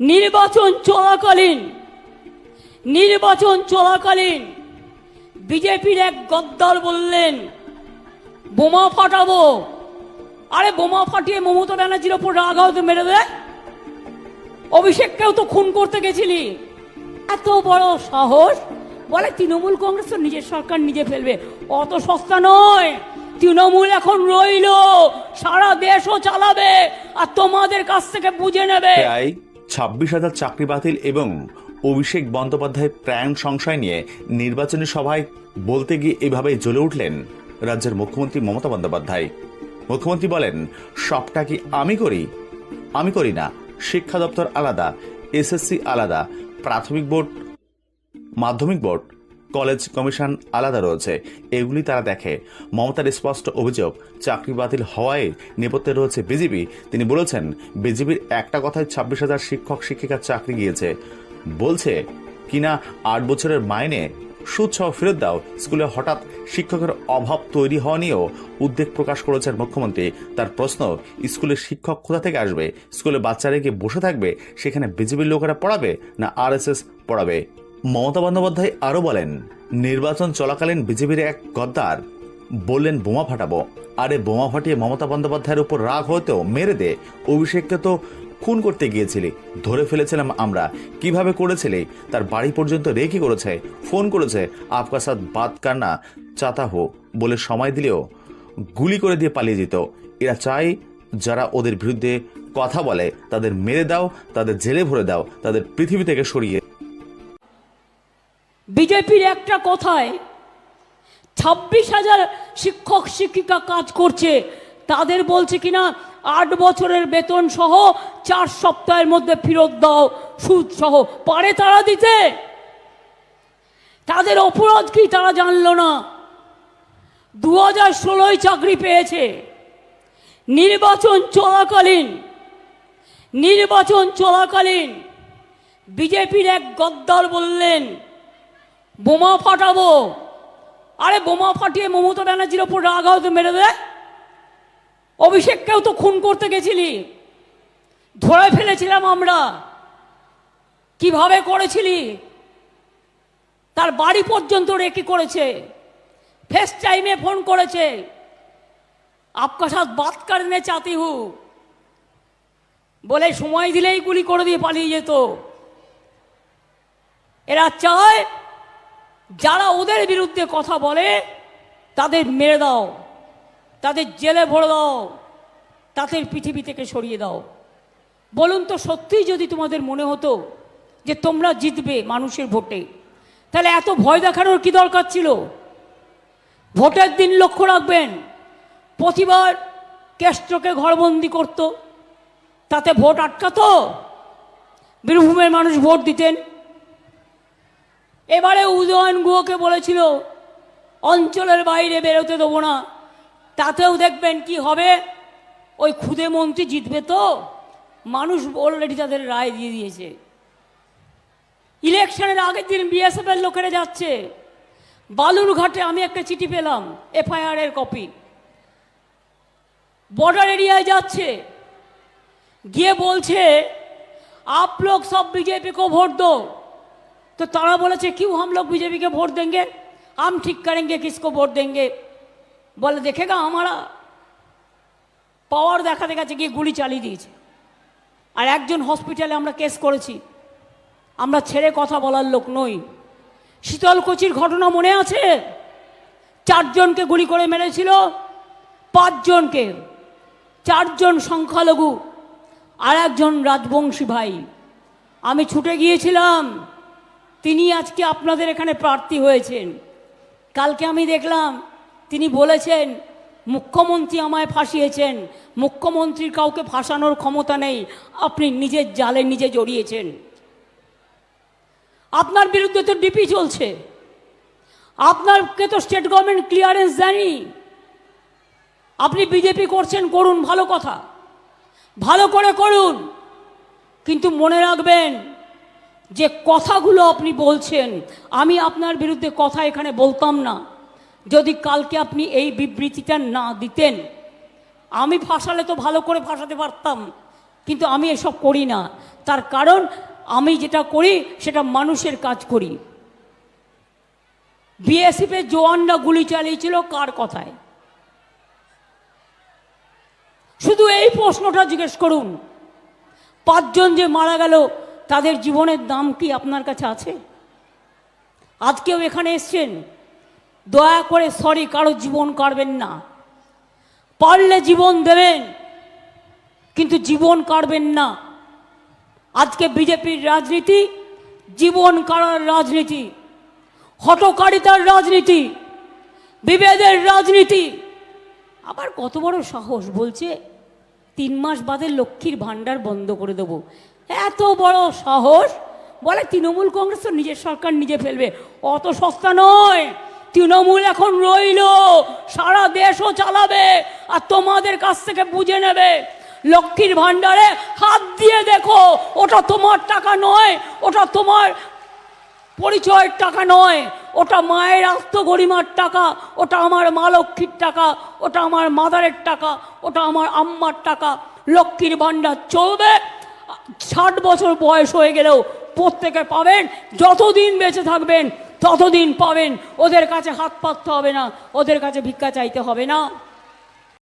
নির্বাচন চলাকালীন নির্বাচন চলাকালীন বিজেপির এক গদ্দার বললেন, বোমা ফাটাবো। আরে বোমা ফাটিয়ে মমতা ব্যানার্জির ওপর রাগ হয়তো মেরে দে অভিষেককেও তো খুন করতে গেছিলি। এত বড় সাহস? বলে তৃণমূল কংগ্রেস তো নিজের সরকার নিজে ফেলবে। অত সস্তা নয়। তৃণমূল এখন রইল, সারা দেশও চালাবে, আর তোমাদের কাছ থেকে বুঝে নেবে। ছাব্বিশ হাজার চাকরি বাতিল এবং অভিষেক বন্দ্যোপাধ্যায়ের প্রাণ সংশয় নিয়ে নির্বাচনী সভায় বলতে গিয়ে এভাবে জ্বলে উঠলেন রাজ্যের মুখ্যমন্ত্রী মমতা বন্দ্যোপাধ্যায়। মুখ্যমন্ত্রী বলেন, সবটা কি আমি করি? আমি করি না। শিক্ষা দপ্তর আলাদা, এসএসসি আলাদা, প্রাথমিক বোর্ড, মাধ্যমিক বোর্ড। কলেজ কমিশন আলাদা রয়েছে। এগুলি তারা দেখে। মমতার স্পষ্ট অভিযোগ, চাকরি বাতিল হওয়ায় নেপথ্যে রয়েছে বিজেপি তিনি বলেছেন বিজেপির একটা কথায় ছাব্বিশ হাজার শিক্ষক শিক্ষিকার চাকরি গিয়েছে। বলছে, কিনা আট বছরের মাইনে সুদ সহ ফেরত দাও। স্কুলে হঠাৎ শিক্ষকের অভাব তৈরি হওয়া নিয়েও উদ্বেগ প্রকাশ করেছেন মুখ্যমন্ত্রী। তার প্রশ্ন স্কুলের শিক্ষক কোথা থেকে আসবে? স্কুলে বাচ্চারা গিয়ে বসে থাকবে? সেখানে বিজেপির লোকেরা পড়াবে? না আরএসএস পড়াবে? মমতা বন্দ্যোপাধ্যায় আরও বলেন, নির্বাচন চলাকালীন বিজেপির এক গদ্দার বললেন, বোমা ফাটাবো। আরে বোমা ফাটিয়ে মমতা বন্দ্যোপাধ্যায়ের উপর রাগ হতেও মেরে দে। অভিষেককে তো খুন করতে গিয়েছিলি, ধরে ফেলেছিলাম আমরা। কীভাবে করেছিলি? তার বাড়ি পর্যন্ত রেখে করেছে? ফোন করেছে আপকা সাথ বাত কান্না, চাতা হো, বলে সময় দিলেও গুলি করে দিয়ে পালিয়ে যেত। এরা চায় যারা ওদের বিরুদ্ধে কথা বলে, তাদের মেরে দাও, তাদের জেলে ভরে দাও, তাদের পৃথিবী থেকে সরিয়ে বিজেপির একটা কথায়, ছাব্বিশ হাজার শিক্ষক, শিক্ষিকা কাজ করছে, তাদের বলছে কিনা, আট বছরের বেতন সহ চার সপ্তাহের মধ্যে ফেরত দাও, সুদ সহ। পারে তারা দিতে? তাদের অপরাধ কি তারা জানলো না? দু হাজার ষোলোয় চাকরি পেয়েছে। নির্বাচন চলাকালীন নির্বাচন চলাকালীন বিজেপির এক গদ্দার বললেন বোমা ফাটাবো। আরে বোমা ফাটিয়ে মমতা ব্যানার্জির ওপর রাগ হয়তো মেরে দে। অভিষেককেও তো খুন করতে গেছিলি। ধরে ফেলেছিলাম আমরা। কীভাবে করেছিলি? তার বাড়ি পর্যন্ত রেকি করেছে। ফেস টাইমে ফোন করেছে। আপকা সাথ বাত করনে চাতি হু। বলে সময় দিলেই গুলি করে দিয়ে পালিয়ে যেত। এরা চায় যারা ওদের বিরুদ্ধে কথা বলে, তাদের মেরে দাও, তাদের জেলে ভরে দাও, তাদের পৃথিবী থেকে সরিয়ে দাও। বলুন তো, সত্যিই যদি তোমাদের মনে হতো যে তোমরা জিতবে মানুষের ভোটে, তাহলে এত ভয় দেখানোর কি দরকার ছিল? ভোটের দিন লক্ষ্য রাখবেন, প্রতিবার কেষ্টকে ঘরবন্দি করত, তাতে ভোট আটকাতো, বীরভূমের মানুষ ভোট দিতেন। এবারে উদয়ন গুহকে বলেছিল, অঞ্চলের বাইরে বেরোতে দেবো না, তাতেও দেখবেন কি হবে? ওই খুদে মন্ত্রী জিতবে তো? মানুষ অলরেডি তাদের রায় দিয়ে দিয়েছে। ইলেকশনের আগের দিন বিএসএফের লোকেরা যাচ্ছে। বালুরঘাটে আমি একটা চিঠি পেলাম এফআইআরের কপি। বর্ডার এরিয়ায় যাচ্ছে। গিয়ে বলছে, আপ লোক সব বিজেপিকেও ভোট দো। तो तारा बोले थे क्यों हम लोग बीजेपी के वोट देंगे हम ठीक करेंगे किसको वोट देंगे बोले देखेगा हमारा পাওয়ার দেখাতে গেছে গিয়ে গুলি চালিয়ে দিয়েছে আর একজন হসপিটালে আমরা কেস করেছি আমরা ছেড়ে কথা বলার লোক নই শীতলকুচির ঘটনা মনে আছে চারজনকে গুলি করে মেরেছিল পাঁচজনকে চারজন সংখ্যালঘু আর একজন রাজবংশী ভাই আমি ছুটে গিয়েছিলাম তিনি আজকে আপনাদের এখানে প্রার্থী হয়েছেন। কালকে আমি দেখলাম, তিনি বলেছেন, মুখ্যমন্ত্রী আমায় ফাঁসিয়েছেন। মুখ্যমন্ত্রীর কাউকে ফাঁসানোর ক্ষমতা নেই। আপনি নিজের জালে নিজে জড়িয়েছেন। আপনার বিরুদ্ধে তো ডিপি চলছে। আপনারকে তো স্টেট গভর্নমেন্ট ক্লিয়ারেন্স দেয়নি। আপনি বিজেপি করছেন, করুন, ভালো কথা। ভালো করে করুন। কিন্তু মনে রাখবেন যে কথাগুলো আপনি বলছেন, আমি আপনার বিরুদ্ধে কথা এখানে বলতাম না। যদি কালকে আপনি এই বিবৃতিটা না দিতেন, আমি ফাঁসালে তো ভালো করে ফাঁসাতে পারতাম, কিন্তু আমি এসব করি না। তার কারণ, আমি যেটা করি, সেটা মানুষের কাজ করি। বিএসএফের জওয়ানরা গুলি চালিয়েছিল কার কথায়? শুধু এই প্রশ্নটা জিজ্ঞেস করুন। পাঁচজন যে মারা গেল তাদের জীবনের দাম কি আপনার কাছে আছে? আজকেও এখানে এসছেন। দয়া করে সরি কারও জীবন কাড়বেন না। পারলে জীবন দেবেন, কিন্তু জীবন কাড়বেন না। আজকে বিজেপির রাজনীতি, জীবন কাড়ার রাজনীতি হটকারিতার রাজনীতি, বিভেদের রাজনীতি। আবার কত বড় সাহস বলছে, তিন মাস বাদে লক্ষ্মীর ভাণ্ডার বন্ধ করে দেবো। এত বড় সাহস বলে তৃণমূল কংগ্রেস তো নিজের সরকার নিজে ফেলবে। অত সস্তা নয়। তৃণমূল এখন রইল, সারা দেশও চালাবে, আর তোমাদের কাছ থেকে বুঝে নেবে। লক্ষ্মীর ভাণ্ডারে হাত দিয়ে দেখো, ওটা তোমার টাকা নয়, ওটা তোমার পরিচয়ের টাকা নয়, ওটা মায়ের আত্মগরিমার টাকা, ওটা আমার মা লক্ষ্মীর টাকা, ওটা আমার মাদারের টাকা, ওটা আমার আম্মার টাকা। লক্ষ্মীর ভাণ্ডার চলবে। ষাট বছর বয়স হয়ে গেলেও প্রত্যেকে পাবেন, যতদিন বেঁচে থাকবেন, ততদিন পাবেন। ওদের কাছে হাত পাততে হবে না, ওদের কাছে ভিক্ষা চাইতে হবে না।